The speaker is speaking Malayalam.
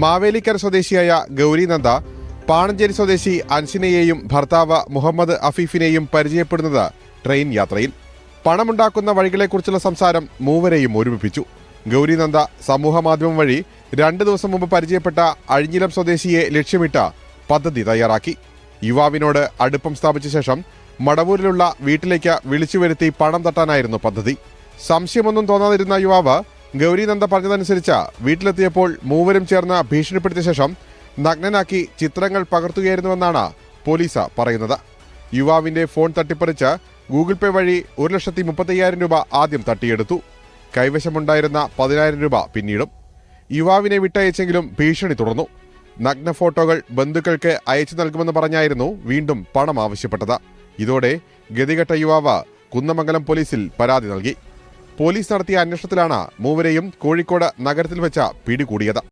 മാവേലിക്കര സ്വദേശിയായ ഗൗരിനന്ദ പാണഞ്ചേരി സ്വദേശി അൻസിനെയെയും ഭർത്താവ് മുഹമ്മദ് അഫീഫിനെയും പരിചയപ്പെടുന്നത് ട്രെയിൻ യാത്രയിൽ. പണമുണ്ടാക്കുന്ന വഴികളെക്കുറിച്ചുള്ള സംസാരം മൂവരെയും ഒരുമിപ്പിച്ചു. ഗൗരിനന്ദ സമൂഹമാധ്യമം വഴി രണ്ട് ദിവസം മുമ്പ് പരിചയപ്പെട്ട അഴിഞ്ഞിലം സ്വദേശിയെ ലക്ഷ്യമിട്ട പദ്ധതി തയ്യാറാക്കി. യുവാവിനോട് അടുപ്പം സ്ഥാപിച്ച ശേഷം മടവൂരിലുള്ള വീട്ടിലേക്ക് വിളിച്ചു വരുത്തി പണം തട്ടാനായിരുന്നു പദ്ധതി. സംശയമൊന്നും തോന്നാതിരുന്ന യുവാവ് ഗൗരിനന്ദ പറഞ്ഞതനുസരിച്ച് വീട്ടിലെത്തിയപ്പോൾ മൂവരും ചേർന്ന് ഭീഷണിപ്പെടുത്തിയ ശേഷം നഗ്നനാക്കി ചിത്രങ്ങൾ പകർത്തുകയായിരുന്നുവെന്നാണ് പോലീസ് പറയുന്നത്. യുവാവിന്റെ ഫോൺ തട്ടിപ്പറിച്ച് ഗൂഗിൾ പേ വഴി ഒരു ലക്ഷത്തി മുപ്പത്തയ്യായിരം രൂപ ആദ്യം തട്ടിയെടുത്തു. കൈവശമുണ്ടായിരുന്ന പതിനായിരം രൂപ പിന്നീടും. യുവാവിനെ വിട്ടയച്ചെങ്കിലും ഭീഷണി തുടർന്നു. നഗ്ന ഫോട്ടോകൾ ബന്ധുക്കൾക്ക് അയച്ചു നൽകുമെന്ന് പറഞ്ഞായിരുന്നു വീണ്ടും പണം ആവശ്യപ്പെട്ടത്. ഇതോടെ ഗതികെട്ട യുവാവ് കുന്നമംഗലം പോലീസിൽ പരാതി നൽകി. പോലീസ് നടത്തിയ അന്വേഷണത്തിലാണ് മൂവരെയും കോഴിക്കോട് നഗരത്തിൽ വെച്ച പിടികൂടിയത്.